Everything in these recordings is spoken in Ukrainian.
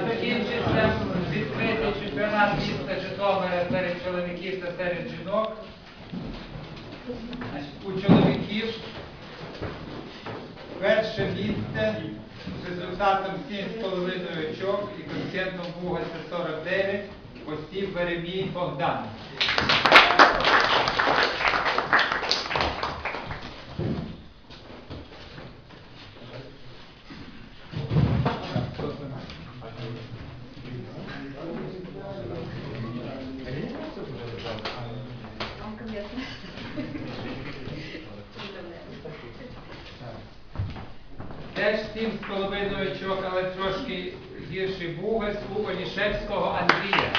Закінчився відкритий чемпіонат міста Житомира серед чоловіків та серед жінок. У чоловіків перше місце з результатом 7,5 очок і коефіцієнтом Бугаса 49 осіб Веремій Богдан. Теж 7,5 очок, але трошки гірший Бугас у Онішевського Андрія.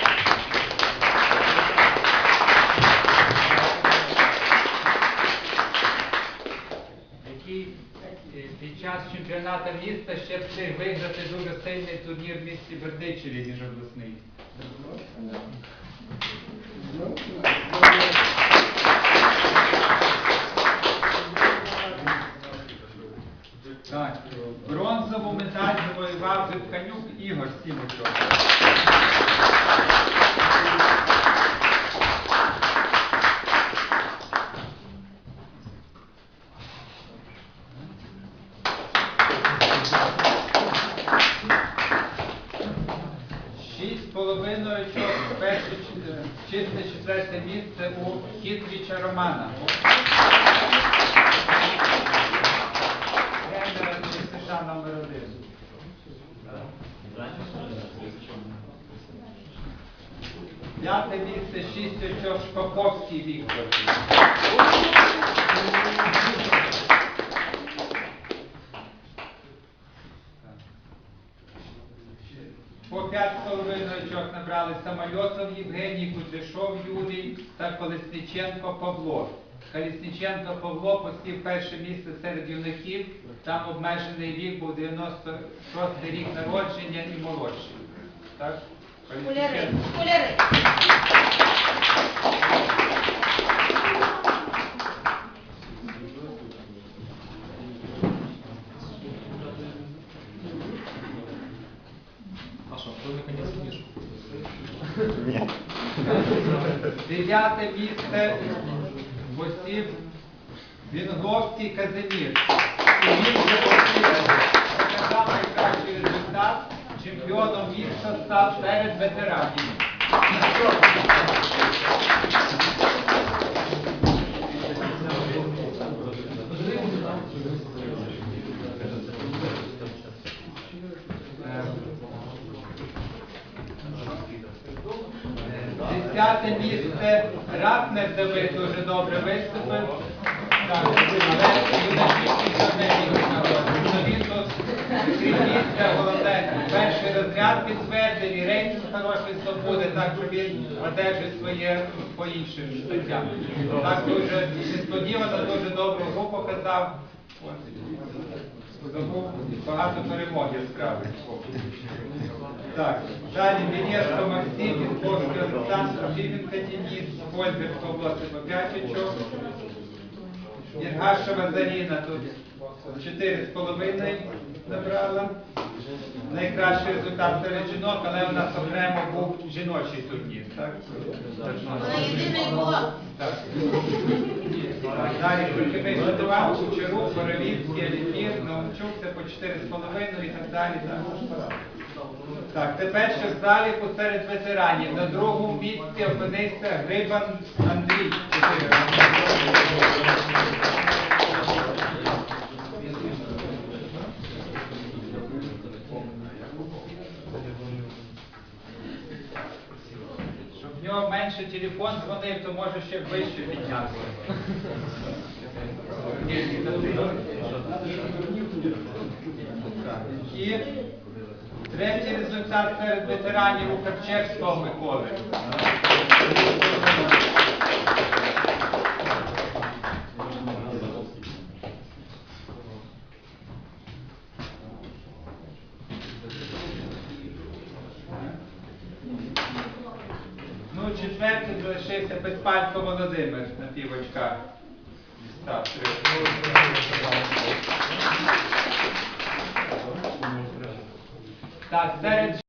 який е, під час чемпіонату міста ще встиг виграти дуже сильний турнір в місті Бердичеві міжобласний. Ігор Сімочок. Шість з половиною очок, перше чи- чисте місце у Хітріча Романа. Тренера США номер один. П'яте місце, шість очок Шпаковський Віктор. По 5,5 очок набрали Самольотов Євгеній, Кудряшов Юрій та Колесниченко Павло. Колесниченко Павло посів перше місце серед юнаків, там обмежений вік був 96 рік народження і молодший. Так? Наконец книжку? Дев'яте місце. Посів Вінговський Казимір. І він вже посів показав найкращий результат. Чемпіоном став серед ветеранів. Десяте місце Ратнер Давид дуже добре виступив. Розряд підтвердив і рейтинг хороший здобуде, так що він одержить своє по іншим статтям. Так дуже несподівано, дуже добру гру показав. От. Багато перемог яскравих. Так, далі Мінєшко Максим, Вінковський Олександр, Фіменко Денис, Кольберг Павлоси по 5 очок. Єргашева Заріна тут 4,5 набрала. Найкращий результат серед жінок, але у нас окремо був жіночий турнір. Так? Вона єдиний гол. Так. Далі Трохимий Шатував, Кучерук, Боровівський, Алімір, Наумчук, це по 4,5 і так далі. Так. Так, тепер ще в заліку серед ветеранів. На другому місці опинився Грибан Андрій. Менше телефон дзвонив, то може ще вище підняти. І третій результат серед ветеранів у Карчевського Миколи. Четвертий залишився Безпалько Володимир на півочках. Так, Так, серед